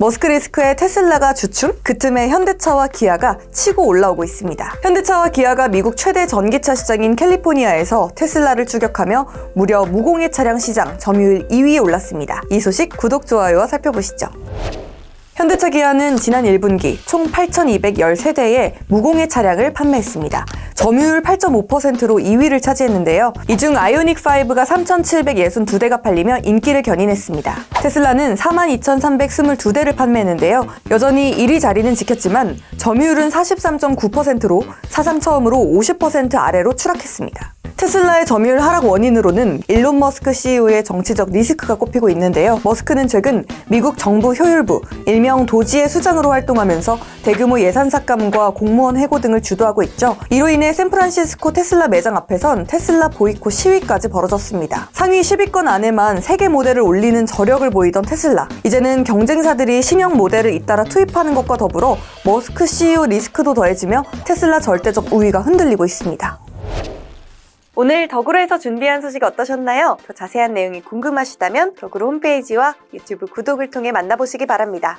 머스크 리스크의 테슬라가 주춤? 그 틈에 현대차와 기아가 치고 올라오고 있습니다. 현대차와 기아가 미국 최대 전기차 시장인 캘리포니아에서 테슬라를 추격하며 무려 무공해 차량 시장 점유율 2위에 올랐습니다. 이 소식 구독, 좋아요와 살펴보시죠. 현대차 기아는 지난 1분기 총 8,213대의 무공해 차량을 판매했습니다. 점유율 8.5%로 2위를 차지했는데요. 이 중 아이오닉5가 3,762대가 팔리며 인기를 견인했습니다. 테슬라는 42,322대를 판매했는데요. 여전히 1위 자리는 지켰지만 점유율은 43.9%로 사상 처음으로 50% 아래로 추락했습니다. 테슬라의 점유율 하락 원인으로는 일론 머스크 CEO의 정치적 리스크가 꼽히고 있는데요. 머스크는 최근 미국 정부 효율부, 일명 도지의 수장으로 활동하면서 대규모 예산 삭감과 공무원 해고 등을 주도하고 있죠. 이로 인해 샌프란시스코 테슬라 매장 앞에선 테슬라 보이콧 시위까지 벌어졌습니다. 상위 10위권 안에만 3개 모델을 올리는 저력을 보이던 테슬라. 이제는 경쟁사들이 신형 모델을 잇따라 투입하는 것과 더불어 머스크 CEO 리스크도 더해지며 테슬라 절대적 우위가 흔들리고 있습니다. 오늘 덕으로에서 준비한 소식 어떠셨나요? 더 자세한 내용이 궁금하시다면 덕으로 홈페이지와 유튜브 구독을 통해 만나보시기 바랍니다.